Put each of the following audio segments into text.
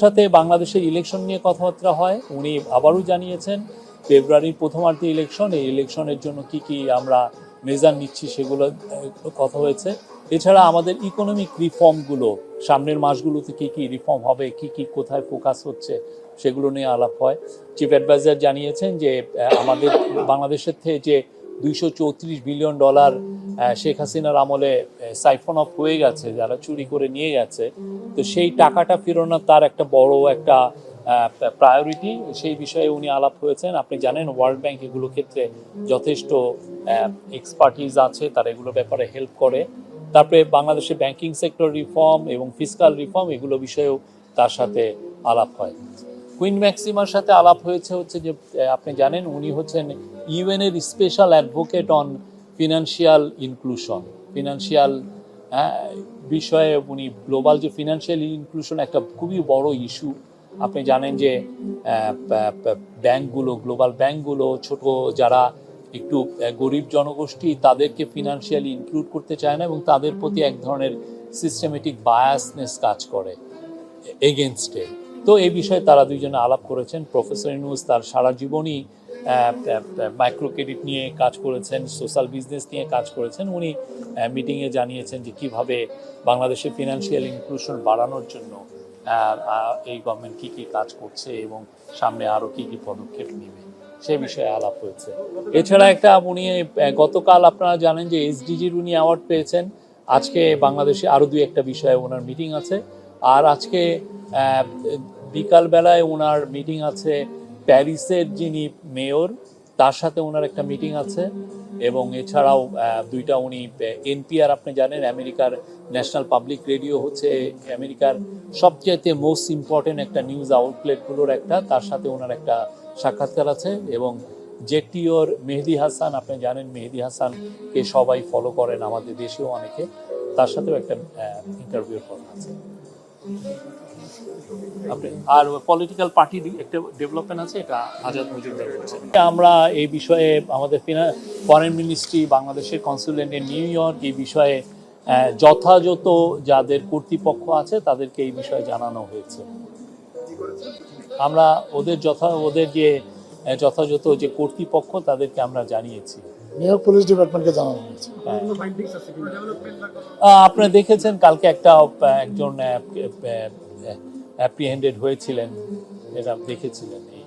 সাথে বাংলাদেশের ইলেকশন নিয়ে কথাবার্তা হয়, উনি আবারও জানিয়েছেন, ফেব্রুয়ারির প্রথমার্ধে ইলেকশন এই ইলেকশনের জন্য কি কি আমরা মেজার নিচ্ছি সেগুলো কথা হয়েছে। এছাড়া আমাদের ইকোনমিক রিফর্মগুলো সামনের মাসগুলোতে কি কি রিফর্ম হবে, কি কি কোথায় ফোকাস হচ্ছে, সেগুলো নিয়ে আলাপ হয়। চিফ অ্যাডভাইজার জানিয়েছেন যে আমাদের বাংলাদেশের থেকে যে দুইশো চৌত্রিশ বিলিয়ন ডলার শেখ হাসিনার আমলে সাইফন অফ হয়ে গেছে, যারা চুরি করে নিয়ে গেছে। তো সেই টাকাটা ফেরানো তার একটা বড় একটা প্রায়োরিটি। সেই বিষয়ে উনি আলাপ হয়েছেন। আপনি জানেন, ওয়ার্ল্ড ব্যাংক এগুলো ক্ষেত্রে যথেষ্ট এক্সপার্টিজ আছে, তারা এগুলো ব্যাপারে হেল্প করে। তারপরে বাংলাদেশে ব্যাংকিং সেক্টর রিফর্ম এবং ফিসকাল রিফর্ম এগুলো বিষয়েও তার সাথে আলাপ হয়। কুইন ম্যাক্সিমার সাথে আলাপ হয়েছে হচ্ছে যে আপনি জানেন, উনি হচ্ছেন ইউএন এর special advocate on financial inclusion financial বিষয়ে উনি গ্লোবাল যে ফিনান্সিয়াল ইনক্লুশন একটা খুবই বড় ইস্যু আপনি জানেন যে ব্যাংকগুলো গ্লোবাল ব্যাংকগুলো ছোট যারা একটু গরিব জনগোষ্ঠী তাদেরকে ফিনান্সিয়ালি ইনক্লুড করতে চায় না এবং তাদের প্রতি এক ধরনের সিস্টেমেটিক বায়াসনেস কাজ করে এগেনস্টে তো এই বিষয়ে তারা দুইজনে আলাপ করেছেন। প্রফেসর ইনুস তার সারা জীবনই মাইক্রো ক্রেডিট নিয়ে কাজ করেছেন সোশ্যাল বিজনেস নিয়ে কাজ করেছেন। উনি মিটিংয়ে জানিয়েছেন যে কীভাবে বাংলাদেশে ফিনান্সিয়াল ইনক্লুশন বাড়ানোর জন্য এই গভর্নমেন্ট কী কী কাজ করছে এবং সামনে আরও কি কি পদক্ষেপ নেবে, সে বিষয়ে আলাপ হয়েছে। এছাড়া একটা উনি গতকাল আপনারা জানেন যে এসডিজির উনি অ্যাওয়ার্ড পেয়েছেন। আজকে বাংলাদেশে আরও দুই একটা বিষয়ে ওনার মিটিং আছে। আর আজকে বিকালবেলায় ওনার মিটিং আছে প্যারিসের যিনি মেয়র, তার সাথে ওনার একটা মিটিং আছে এবং এছাড়াও দুইটা উনি এনপিআর আপনি জানেন, আমেরিকার ন্যাশনাল পাবলিক রেডিও হচ্ছে আমেরিকার সবচেয়ে মোস্ট ইম্পর্টেন্ট একটা নিউজ আউটলেটগুলোর একটা, তার সাথে ওনার একটা সাক্ষাৎকার আছে এবং জেটিওর মেহেদি হাসান, আপনি জানেন মেহেদি হাসানকে সবাই ফলো করেন আমাদের দেশেও অনেকে, তার সাথেও একটা ইন্টারভিউ করা আছে। আপনি আর পলিটিক্যাল পার্টির একটা ডেভেলপমেন্ট আছে এটা আজাদ মজুমদার বলছেন আমরা এই বিষয়ে আমাদের ফরেন মিনিস্ট্রি বাংলাদেশের কনসুলেট ইন নিউ ইয়র্ক এই বিষয়ে আহ, যথাযথ যাদের কর্তৃপক্ষ আছে তাদেরকে এই বিষয়ে জানানো হয়েছে। আমরা ওদের যথা ওদের যে যথাযথ যে কর্তৃপক্ষ তাদেরকে আমরা জানিয়েছি। নিউ পুলিশ ডিপার্টমেন্টকে জানানো হয়েছে। হ্যাঁ। আপনারা দেখেছেন কালকে একটা একজন অ্যাপ্রিহেন্ডেড হয়েছিলেন এটা দেখেছিলেন এই?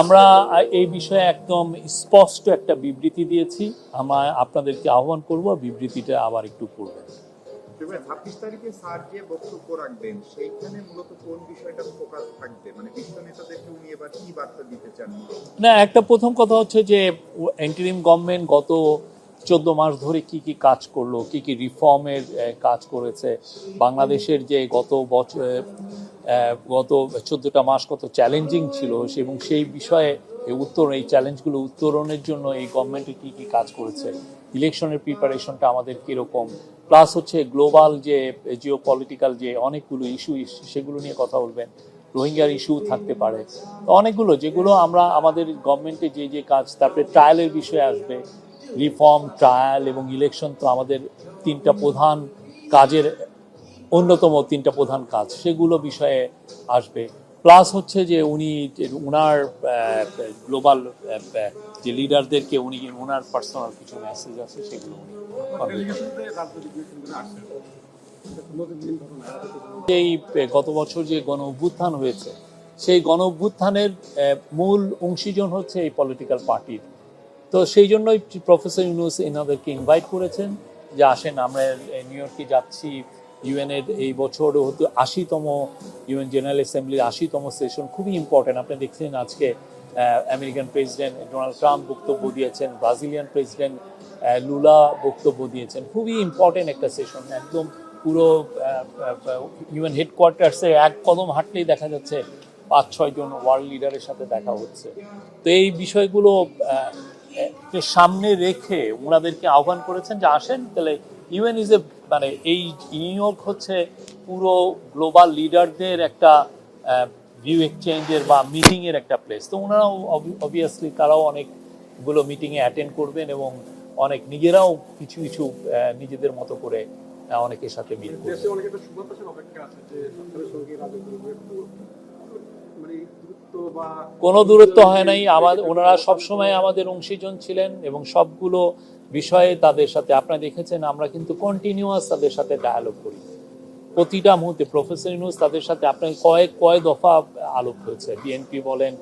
আমরা এই বিষয়ে একদম স্পষ্ট একটা বিবৃতি দিয়েছি। আমরা আপনাদেরকে আহ্বান করব বিবৃতিটা আবার একটু পড়বেন। এবার 26 তারিখে স্যার যে বক্তব্য রাখবেন সেইখানে মূলত কোন বিষয়টা ফোকাস থাকবে? মানে বিশ্ব নেতাদেরকে উনি এবার কি বার্তা দিতে চান? না একটা প্রথম কথা হচ্ছে যে এন্টারিম গভর্নমেন্ট গত চোদ্দ মাস ধরে কি কি কাজ করল, কি কি রিফর্মের কাজ করেছে। বাংলাদেশের যে গত বছর গত চোদ্দটা মাস কত চ্যালেঞ্জিং ছিল এবং সেই বিষয়ে এই উত্তর, এই চ্যালেঞ্জগুলো উত্তরণের জন্য এই গভর্নমেন্টের কি কি কাজ করেছে ইলেকশনের প্রিপারেশনটা আমাদের কীরকম। প্লাস হচ্ছে গ্লোবাল যে জিও পলিটিক্যাল যে অনেকগুলো ইস্যু সেগুলো নিয়ে কথা বলবেন। রোহিঙ্গার ইস্যু থাকতে পারে। তো অনেকগুলো, যেগুলো আমরা, আমাদের গভর্নমেন্টে যে যে কাজ, তারপরে ট্রায়ালের বিষয়ে আসবে। রিফর্ম ট্রায়াল এবং ইলেকশন তো আমাদের তিনটা প্রধান কাজের অন্যতম তিনটা প্রধান কাজ। সেগুলো বিষয়ে আসবে। প্লাস হচ্ছে যে উনি যে উনার গ্লোবাল যে লিডারদেরকে উনি ওনার পার্সোনাল কিছু মেসেজ আছে, সেগুলো উনি এই, গত বছর যে গণ অভ্যুত্থান হয়েছে, সেই গণ অভ্যুত্থানের মূল অংশীজন হচ্ছে এই পলিটিক্যাল পার্টির তো সেই জন্যই প্রফেসর ইউনুস এনাদেরকে ইনভাইট করেছেন যে আসেন, আমরা নিউ ইয়র্কে যাচ্ছি ইউএনের এই বছর হতো আশিতম ইউএন জেনারেল অ্যাসেম্বলির আশিতম সেশন খুবই ইম্পর্টেন্ট আপনি দেখছেন আজকে আমেরিকান প্রেসিডেন্ট ডোনাল্ড ট্রাম্প বক্তব্য দিয়েছেন ব্রাজিলিয়ান প্রেসিডেন্ট লুলা বক্তব্য দিয়েছেন। খুবই ইম্পর্টেন্ট একটা সেশন একদম পুরো ইউএন হেডকোয়ার্টার্সে এক কদম হাঁটলেই দেখা যাচ্ছে পাঁচ ছয় জন ওয়ার্ল্ড লিডারের সাথে দেখা হচ্ছে। তো এই বিষয়গুলো কে সামনে রেখে ওনাদেরকে আহ্বান করেছেন যে আসেন, তাহলে ইউএন ইজ এ মানে এই নিউ ইয়র্ক হচ্ছে পুরো গ্লোবাল লিডারদের একটা ভিউ এক্সচেঞ্জের বা মিটিংয়ের একটা প্লেস তো ওনারাও অবভিয়াসলি তারাও অনেকগুলো মিটিংয়ে অ্যাটেন্ড করবেন এবং অনেক নিজেরাও কিছু কিছু নিজেদের মতো করে অনেকের সাথে মিল কোনো দূরত্ব হয় নাই। আমার ওনারা সবসময় আমাদের অংশীজন ছিলেন এবং সবগুলো বিষয়ে তাদের সাথে আপনারা দেখেছেন আমরা কিন্তু কন্টিনিউয়াস তাদের সাথে ডায়ালগ করি। প্রতিটা মুহূর্তে প্রফেসর ইউনুস তাদের সাথে আপনার কয়েক কয়েক দফা আলোপ হয়েছে। বিএনপি বলেন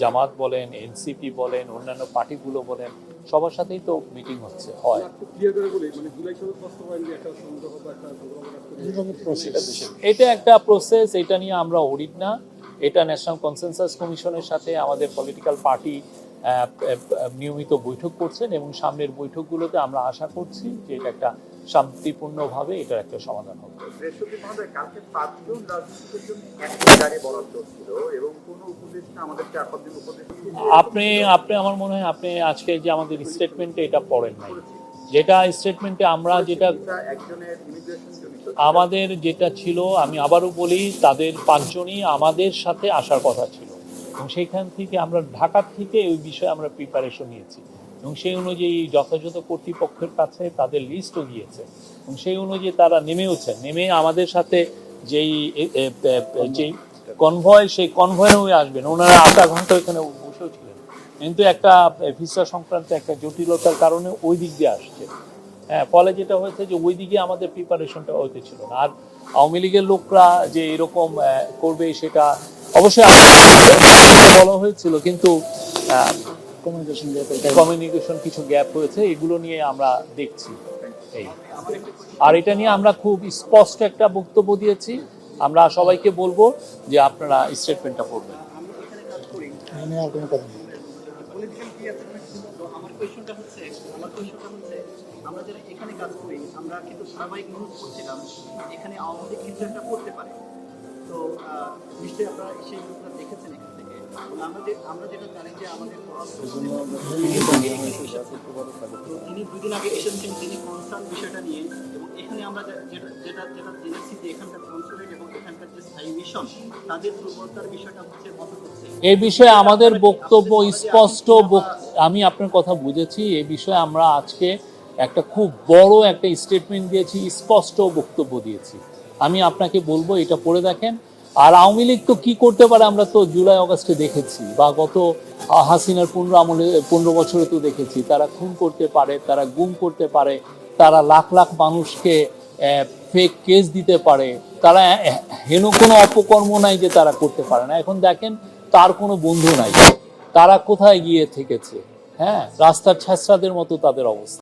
জামাত বলেন এনসিপি বলেন অন্যান্য পার্টিগুলো বলেন সবার সাথেই তো মিটিং হচ্ছে হয়। আমরা একটু ক্লিয়ার করে বলি মানে এটা একটা প্রসেস এটা নিয়ে আমরা অডিট না। এটা ন্যাশনাল কনসেনসাস কমিশনের সাথে আমাদের পলিটিক্যাল পার্টি নিয়মিত বৈঠক করছেন এবং সামনের বৈঠকগুলোতে আমরা আশা করছি যে এটা একটা শান্তিপূর্ণভাবে এটার একটা সমাধান হবে। কালকে পাঁচজন রাজনীতিকের জন্য একটি গাড়ি বরাদ্দ ছিল এবং কোন উপদেষ্টা আমাদের চার পাঁচজন উপদেষ্টা আপনি আপনি আমার মনে হয় আপনি আজকে যে আমাদের স্টেটমেন্টে এটা পড়েন নাই। যেটা স্টেটমেন্টে আমরা যেটা আমাদের যেটা ছিল আমি আবারও বলি তাদের পাঁচজনই আমাদের সাথে আসার কথা ছিল। এবং সেইখান থেকে আমরা ঢাকার থেকে ওই বিষয়ে আমরা প্রিপারেশন নিয়েছি। এবং সেই অনুযায়ী যথাযথ কর্তৃপক্ষের কাছে তাদের লিস্টও গিয়েছে। এবং সেই অনুযায়ী তারা নেমেওছে নেমে আমাদের সাথে যেই যেই কনভয় সেই কনভয়ে আসবেন। ওনারা আধা ঘণ্টা ছিলেন কিন্তু একটা ভিসা সংক্রান্ত একটা জটিলতার কারণে ওই দিক দিয়ে আসছে। হ্যাঁ ফলে যেটা হয়েছে যে ওই দিকে আমাদের প্রিপারেশনটা হইতে ছিল না। আর আওয়ামী লীগের লোকরা যে এরকম করবে সেটা অবশ্যই বলা হয়েছিল কিন্তু কমিউনিকেশন কমিউনিকেশন কিছু গ্যাপ হয়েছে এগুলো নিয়ে আমরা দেখছি। এই। আর এটা নিয়ে আমরা খুব স্পষ্ট একটা বক্তব্য দিয়েছি। আমরা সবাইকে বলব যে আপনারা স্টেটমেন্টটা পড়বেন। পলিটিক্যাল কি আছে তো আমার কোয়েশনটা হচ্ছে, আমার কোয়েশনটা হচ্ছে, আমরা যারা এখানে কাজ করি, আমরা কিন্তু ধারাবাহিক নিউজ করছিলাম, এখানে আওয়ামী লীগ কিন্তু একটা করতে পারে। তো নিশ্চয়ই আপনারা সেই দেখেছেন এখান। থেকে আমরা যেটা জানি যে আমাদের তিনি দুদিন আগে এসেছেন তিনি কনসার্ন বিষয়টা নিয়ে। এবং এখানে আমরা যেটা যেটা যেটা জেনেছি যে এখানকার কনসুলেট এবং এখানকার যে স্থায়ী মিশন তাদের দুর্বলতার বিষয়টা হচ্ছে এই বিষয়ে আমাদের বক্তব্য স্পষ্ট আমি আপনার কথা বুঝেছি। এই বিষয়ে আমরা আজকে একটা খুব বড় একটা স্টেটমেন্ট দিয়েছি স্পষ্ট বক্তব্য দিয়েছি। আমি আপনাকে বলব এটা পড়ে দেখেন। আর আওয়ামী লীগ তো কি করতে পারে আমরা তো জুলাই অগস্টে দেখেছি, বা গত হাসিনার পনেরো আমলে, পনেরো বছরে তো দেখেছি। তারা খুন করতে পারে, তারা গুম করতে পারে, তারা লাখ লাখ মানুষকে ফেক কেস দিতে পারে। তারা হেন কোনো অপকর্ম নাই যে তারা করতে পারে না। এখন দেখেন, তার কোনো বন্ধু নাই। তারা কোথায় গিয়ে থেকেছে? হ্যাঁ রাস্তার ছ্যাঁচড়াদের মতো তাদের অবস্থা।